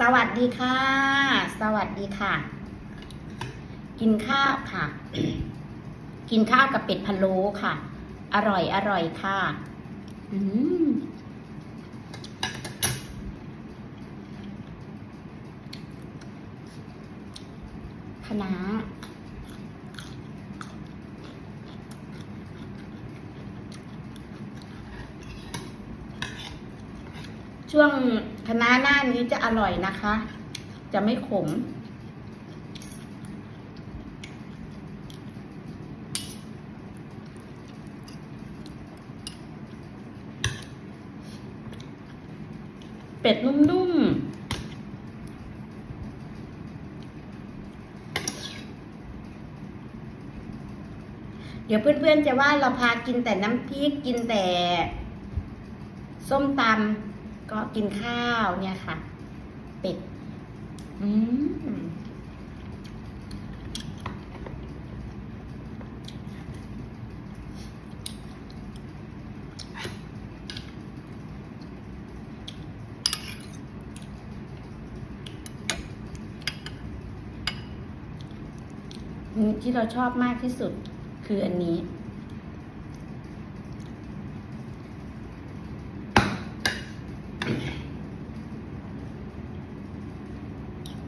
สวัสดีค่ะ สวัสดีค่ะ กินข้าวค่ะ กินข้าวกับเป็ดพะโล้ค่ะ อร่อยอร่อยค่ะ อืมคะ ช่วงคะน้าหน้านี้จะอร่อยนะคะ จะไม่ขม เป็ดนุ่มๆเดี๋ยวเพื่อนๆจะว่าเราพากินแต่น้ำพริกกินแต่ ส้มตำ ก็กินข้าวเนี่ยค่ะ เป็ด อืมที่เราชอบมากที่สุดคืออันนี้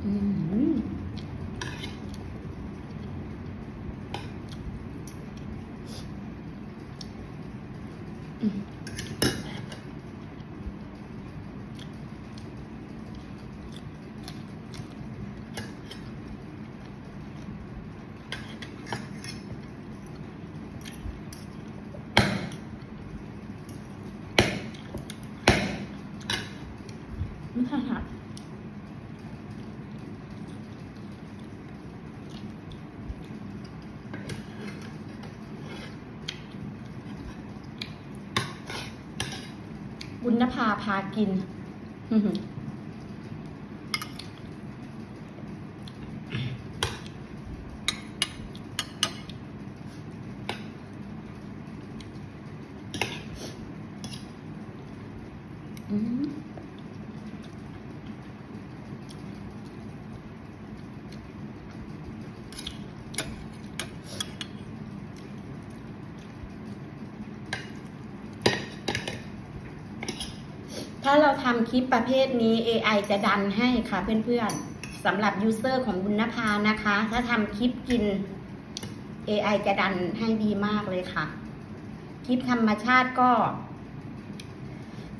อืม อืมไม่ใช่ค่ะ บุญนภาพากินอื้อหืออืม ถ้าเราทำคลิปประเภทนี้ AI จะดันให้ค่ะเพื่อนๆสำหรับยูเซอร์ของบุญนภานะคะ ถ้าทำคลิปกิน AI จะดันให้ดีมากเลยค่ะ คลิปธรรมชาติก็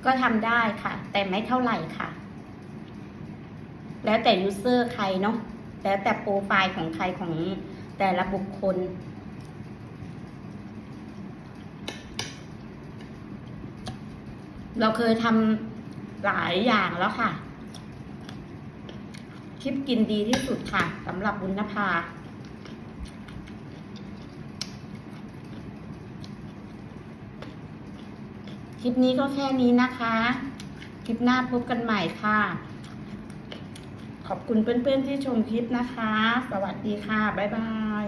ก็ทำได้ค่ะ แต่ไม่เท่าไหร่ค่ะ แล้วแต่ยูเซอร์ใครเนาะแล้วแต่โปรไฟล์ของใครของแต่ละบุคคลเราเคยทำ หลายอย่างแล้วค่ะ คลิปกินดีที่สุดค่ะสำหรับบุญนภาคลิปนี้ก็แค่นี้นะคะ คลิปหน้าพบกันใหม่ค่ะ ขอบคุณเพื่อนๆที่ชมคลิปนะคะ สวัสดีค่ะ บ๊ายบาย